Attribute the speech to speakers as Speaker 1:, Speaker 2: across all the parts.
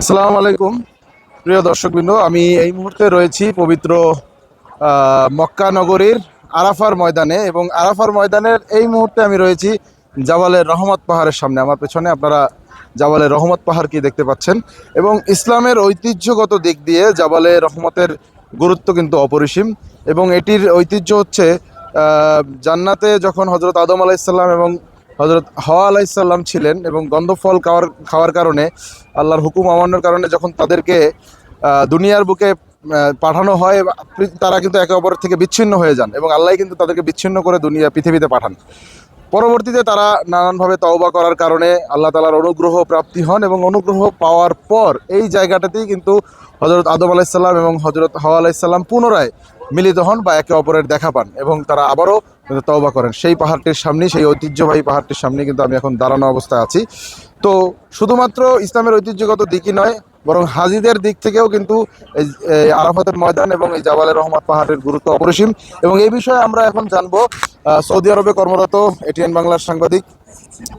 Speaker 1: আসসালামু আলাইকুম। প্রিয় দর্শকবৃন্দ, আমি এই মুহূর্তে রয়েছি পবিত্র মক্কা নগরীর আরাফার ময়দানে এবং আরাফার ময়দানের এই মুহূর্তে আমি রয়েছি জাবালের রহমত পাহাড়ের সামনে। আমার পেছনে আপনারা জাবালের রহমত পাহাড় কি দেখতে পাচ্ছেন? এবং ইসলামের ঐতিহ্যগত দিক দিয়ে জাবালে রহমতের গুরুত্ব কিন্তু অপরিসীম এবং এটির ঐতিহ্য হচ্ছে জান্নাতে যখন হজরত আদম আলাইসাল্লাম এবং হজরত হাওয়া আলাইসাল্লাম ছিলেন এবং গন্ধফল খাওয়ার খাওয়ার কারণে, আল্লাহর হুকুম অমান্যর কারণে যখন তাদেরকে দুনিয়ার বুকে পাঠানো হয়, তারা কিন্তু একে অপরের থেকে বিচ্ছিন্ন হয়ে যান এবং আল্লাহ কিন্তু তাদেরকে বিচ্ছিন্ন করে দুনিয়া, পৃথিবীতে পাঠান। পরবর্তীতে তারা নানানভাবে তওবা করার কারণে আল্লাহ তালার অনুগ্রহ প্রাপ্তি হন এবং অনুগ্রহ পাওয়ার পর এই জায়গাটাতেই কিন্তু হজরত আদম আলাইসাল্লাম এবং হজরত হাওয়া আলাইসাল্লাম পুনরায় মিলিত হন বা একে অপরের দেখা পান এবং তারা আবারও তওবা করেন। সেই পাহাড়টির সামনে সেই ঐতিহ্যবাহী পাহাড়টির সামনে কিন্তু আমি এখন দাঁড়ানো অবস্থায় আছি। তো শুধুমাত্র ইসলামের ঐতিহ্যগত দিকই নয়, বরং হাজিদের দিক থেকেও কিন্তু এই আরাফাতের ময়দান এবং এই জাবালের রহমত পাহাড়ের গুরুত্ব অপরিসীম। এবং এই বিষয়ে আমরা এখন জানব সৌদি আরবে কর্মরত এটিএন বাংলার সাংবাদিক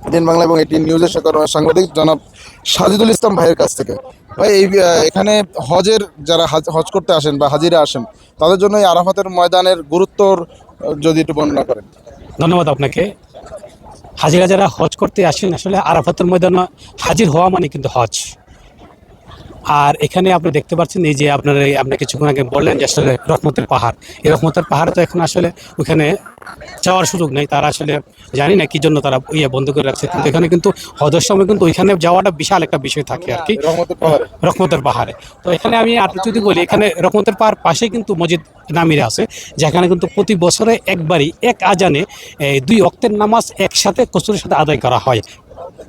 Speaker 1: এটিএন বাংলা এবং এটি নিউজের সাংবাদিক- জনাব সাজিদুল ইসলাম ভাইয়ের কাছ থেকে। ভাই, এই এখানে হজের যারা হাজ- হজ করতে আসেন বা হাজিরা আসেন, তাদের জন্য এই আরাফাতের ময়দানের গুরুত্বর, যদি একটু বর্ণনা করেন।
Speaker 2: ধন্যবাদ আপনাকে। হাজিরা যারা হজ করতে আসেন, আসলে আরাফাতের ময়দানে হাজির হওয়া মানে কিন্তু হজ। আর এখানে আপনি দেখতে পাচ্ছেন এই যে আপনার এই- আপনি কিছুক্ষণ আগে বললেন যে আসলে রহমতের পাহাড়। এই রহমতের পাহাড় তো এখন আসলে ওখানে যাওয়ার সুযোগ নেই তারা আসলে জানি না কি জন্য তারা ইয়ে বন্ধ করে রাখছে। কিন্তু এখানে কিন্তু হজের সময় কিন্তু ওইখানে যাওয়াটা বিশাল একটা বিষয় থাকে আর কি।
Speaker 1: রহমতের পাহাড়ে।
Speaker 2: তো এখানে আমি আর যদি বলি এখানে রহমতের পাহাড় পাশে কিন্তু মসজিদ নামিরা আছে যেখানে কিন্তু প্রতি বছরে একবারই এক আজানে দুই অক্তের নামাজ একসাথে কসুরের সাথে আদায় করা হয়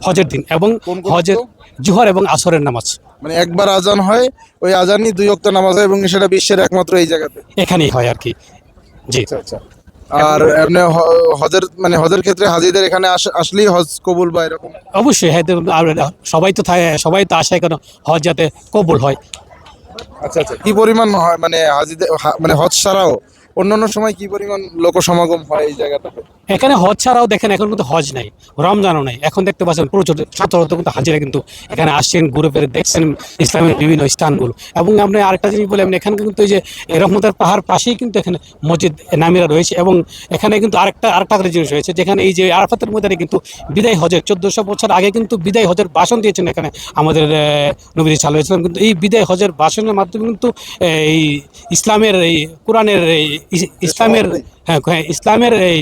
Speaker 2: হজের দিন এবং হজের জুহর এবং আসরের নামাজ।
Speaker 1: মানে একবার আজান হয় ওই আজানই দুই অক্ত নামাজ হয় এবং সেটা বিশ্বের একমাত্র এই জায়গাতে।
Speaker 2: এখানেই হয় আর কি। জি।
Speaker 1: আচ্ছা আচ্ছা। আর এমনি হজের মানে হজের ক্ষেত্রে হাজিদের এখানে আস- আসলেই হজ কবুল বা এরকম?
Speaker 2: অবশ্যই হ্যাঁ সবাই তো থাকে সবাই তো আশায় কেন হজ যাতে কবুল হয়।
Speaker 1: আচ্ছা আচ্ছা। কি পরিমাণ হয় মানে হাজিদের মানে হজ ছাড়াও? অন্যান্য সময় কি পরিমাণ লোক সমাগম হয় এই জায়গাটাতে
Speaker 2: এখানে হজ ছাড়াও দেখেন এখন কিন্তু হজ নাই রমজানও নাই। এখন দেখতে পাচ্ছেন প্রচুর শত কিন্তু হাজিরা কিন্তু এখানে আসছেন ঘুরে ফিরে দেখছেন ইসলামের বিভিন্ন স্থানগুলো। এবং আপনি আরেকটা জিনিস বলে এখানে কিন্তু এই যে রহমতের পাহাড় পাশেই কিন্তু এখানে মসজিদ নামিরা রয়েছে এবং এখানে কিন্তু আরেকটা আরেকটা জিনিস রয়েছে যেখানে এই যে আরাফাতের মধ্যে কিন্তু বিদায় হজের চোদ্দশো বছর আগে কিন্তু বিদায় হজের ভাষণ দিয়েছেন এখানে আমাদের আহ, নবী সাল্লাহ ইসলাম কিন্তু এই বিদায় হজের ভাষণের মাধ্যমে কিন্তু এই ইসলামের এই কোরআনের এই ইসলামের হ্যাঁ হ্যাঁ, ইসলামের এই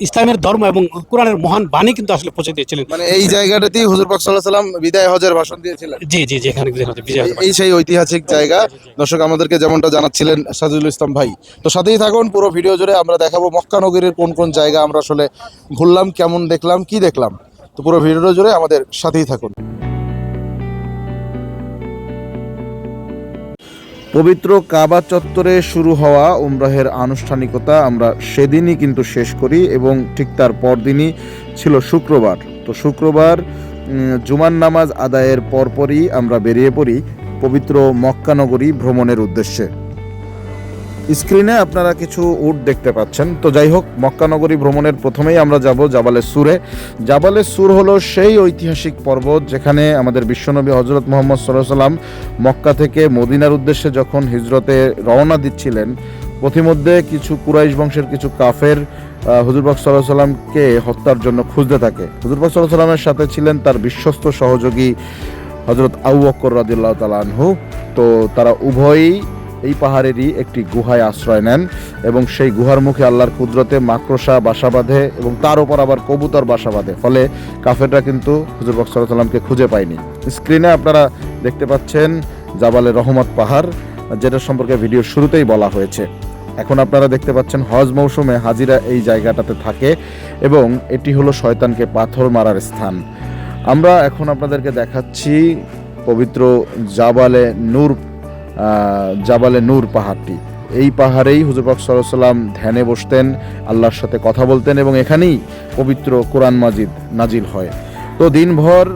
Speaker 2: ইসলামের ধর্ম এবং কোরআনের মহান বাণী কিন্তু আসলে পৌঁছে দিয়েছিলেন।
Speaker 1: মানে এই জায়গাটাতেই হুজুর পাক সাল্লাহ সাল্লাম বিদায় হজের ভাষণ দিয়েছিলেন।
Speaker 2: জি জি জি এখানে বিদায় হজের বিজয়
Speaker 1: এই- এই সেই ঐতিহাসিক জায়গা। দর্শক আমাদেরকে যেমনটা জানাচ্ছিলেন সাজুল ইসলাম ভাই। তো সাথেই থাকুন পুরো ভিডিও জুড়ে আমরা দেখাবো মক্কা নগরীর কোন কোন জায়গা আমরা আসলে ঘুরলাম কেমন দেখলাম কি দেখলাম। তো পুরো ভিডিও জুড়ে আমাদের সাথেই থাকুন। পবিত্র কাবা চত্বরে শুরু হওয়া উমরাহের আনুষ্ঠানিকতা আমরা সেদিনই কিন্তু শেষ করি এবং ঠিক তার পরদিনই ছিল শুক্রবার। তো শুক্রবার জুমার নামাজ আদায়ের পরপরই আমরা বেরিয়ে পড়ি পবিত্র মক্কানগরী ভ্রমণের উদ্দেশ্যে। স্ক্রিনে আপনারা কিছু উট দেখতে পাচ্ছেন। তো যাই হোক মক্কা নগরী ভ্রমণের প্রথমেই আমরা যাব জাবালে সুরে জাবালে সুর হলো সেই ঐতিহাসিক পর্বত যেখানে আমাদের বিশ্বনবী হজরত মোহাম্মদ সাল্লাম মক্কা থেকে মদিনার উদ্দেশ্যে যখন হিজরতে রওনা দিচ্ছিলেন, পথিমধ্যে কিছু কুরাইশ বংশের কিছু কাফের হুজুরবাক সাল্লাহ সাল্লামকে হত্যার জন্য খুঁজতে থাকে। হুজুরবাক সাল্লাহ সাল্লামের সাথে ছিলেন তার বিশ্বস্ত সহযোগী হজরত আউ বকর রাদিল্লাহ তালানহু তো তারা উভয়ই এই পাহাড়েরই একটি গুহায় আশ্রয় নেন এবং সেই গুহার মুখে আল্লাহর কুদরতে মাকড়সা, বাসা বাঁধে এবং তার উপর আবার কবুতর বাসা বাঁধে। ফলে কাফেররা কিন্তু হুজুর বক সাল্লাহ খুঁজে পায়নি। স্ক্রিনে আপনারা দেখতে পাচ্ছেন জাবালে রহমত পাহাড়, যেটা সম্পর্কে ভিডিওর শুরুতেই বলা হয়েছে। এখন আপনারা দেখতে পাচ্ছেন হজ মৌসুমে হাজিরা এই জায়গাটাতে থাকে এবং এটি হলো শয়তানকে পাথর মারার স্থান। আমরা এখন আপনাদেরকে দেখাচ্ছি পবিত্র জাবালে নূর জাবালে নূর পাহাড়টি। এই পাহাড়েই হুজুরপাক সাল্লাম ধ্যানে বসতেন, আল্লাহর সাথে কথা বলতেন এবং এখানেই পবিত্র কোরআন মাজিদ নাজিল হয়। তো দিনভর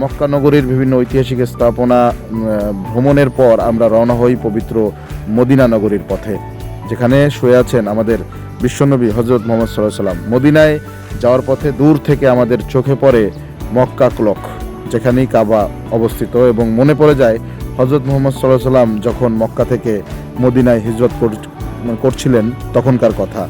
Speaker 1: মক্কা নগরীর বিভিন্ন ঐতিহাসিক স্থাপনা ভ্রমণের পর আমরা রওনা হই পবিত্র মদিনা নগরীর পথে, যেখানে শুয়ে আছেন আমাদের বিশ্বনবী হজরত মোহাম্মদ সাল্লাহ সাল্লাম মদিনায় যাওয়ার পথে দূর থেকে আমাদের চোখে পড়ে মক্কা ক্লক,
Speaker 3: যেখানেই কাবা অবস্থিত এবং মনে পড়ে যায় হজরত মোহাম্মদ সাল্লাহ সাল্লাম যখন মক্কা থেকে মদিনায় হিজরত করছিলেন তখনকার কথা।